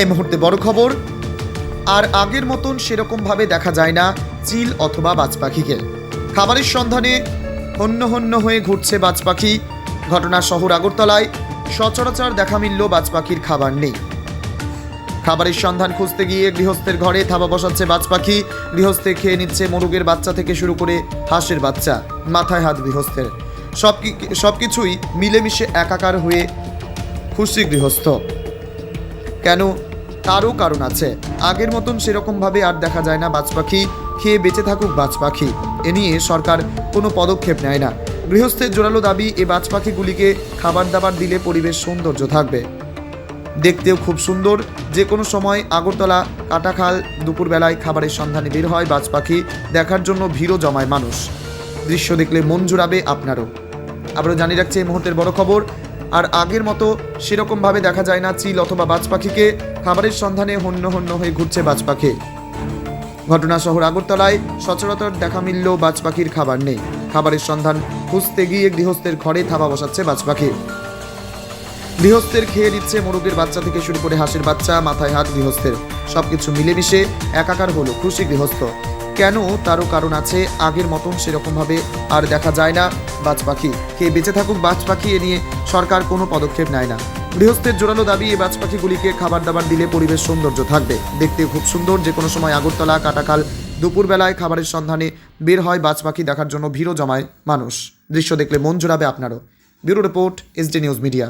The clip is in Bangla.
এই মুহূর্তে বড় খবর, আর আগের মতন সেরকমভাবে দেখা যায় না চিল অথবা বাজ পাখিকে খাবারের সন্ধানে হন্য হন্য হয়ে ঘুরছে বাজ পাখি ঘটনা শহর আগরতলায়, সচরাচর দেখা মিলল বাজ পাখির খাবার নেই। খাবারের সন্ধান খুঁজতে গিয়ে গৃহস্থের ঘরে থাবা বসাচ্ছে বাজ পাখি গৃহস্থে খেয়ে নিচ্ছে মোরগের বাচ্চা থেকে শুরু করে হাঁসের বাচ্চা, মাথায় হাত গৃহস্থের। সব সব কিছুই মিলেমিশে একাকার হয়ে খুশি গৃহস্থ। কেন তারও কারণ আছে। আগের মতন সেরকমভাবে আর দেখা যায় না বাজ পাখি খেয়ে বেঁচে থাকুক বাজ পাখি এ নিয়ে সরকার কোনো পদক্ষেপ নেয় না। গৃহস্থের জোরালো দাবি, এ বাজ পাখিগুলিকে খাবার দাবার দিলে পরিবেশ সৌন্দর্য থাকবে। দেখতেও খুব সুন্দর। যে কোনো সময় আগরতলা, কাটাখাল দুপুরবেলায় খাবারের সন্ধানে বের হয় বাজ পাখি দেখার জন্য ভিড়ও জমায় মানুষ। দৃশ্য দেখলে মন জুড়াবে আপনারও। আবারও জানিয়ে রাখছি এই মুহূর্তের বড় খবর। আর আগের মতো সেরকমভাবে দেখা যায় না চিল অথবা বাজ পাখিকে খাবারের সন্ধানে হন্য হন্য হয়ে ঘুরছে বাজ পাখি ঘটনা শহর আগরতলায় সচরাচর দেখা মিলল বাজ পাখির খাবার নেই। খাবারের সন্ধান খুঁজতে গিয়ে গৃহস্থের ঘরে থাবা বসাচ্ছে বাজ পাখি গৃহস্থের খেয়ে দিচ্ছে মোরগের বাচ্চা থেকে শুরু করে হাঁসের বাচ্চা, মাথায় হাত গৃহস্থের। সবকিছু মিলেমিশে একাকার হলো খুশি গৃহস্থ। কেন তারও কারণ আছে আগের মতন সেরকমভাবে আর দেখা যায় না বাজ পাখি খেয়ে বেঁচে থাকুক বাজ পাখি এ নিয়ে সরকার কোনো পদক্ষেপ নেয় না। গৃহস্থের জোরালো দাবি এই বাজ পাখিগুলিকে খাবার দাবার দিলে পরিবেশ সৌন্দর্য থাকবে। দেখতে খুব সুন্দর যে কোনো সময় আগরতলা, কাটাখাল, দুপুরবেলায় খাবারের সন্ধানে বের হয় বাজ পাখি দেখার জন্য ভিড়ও জমায় মানুষ। দৃশ্য দেখলে মন জোড়াবে আপনারও। Bureau report SD news media.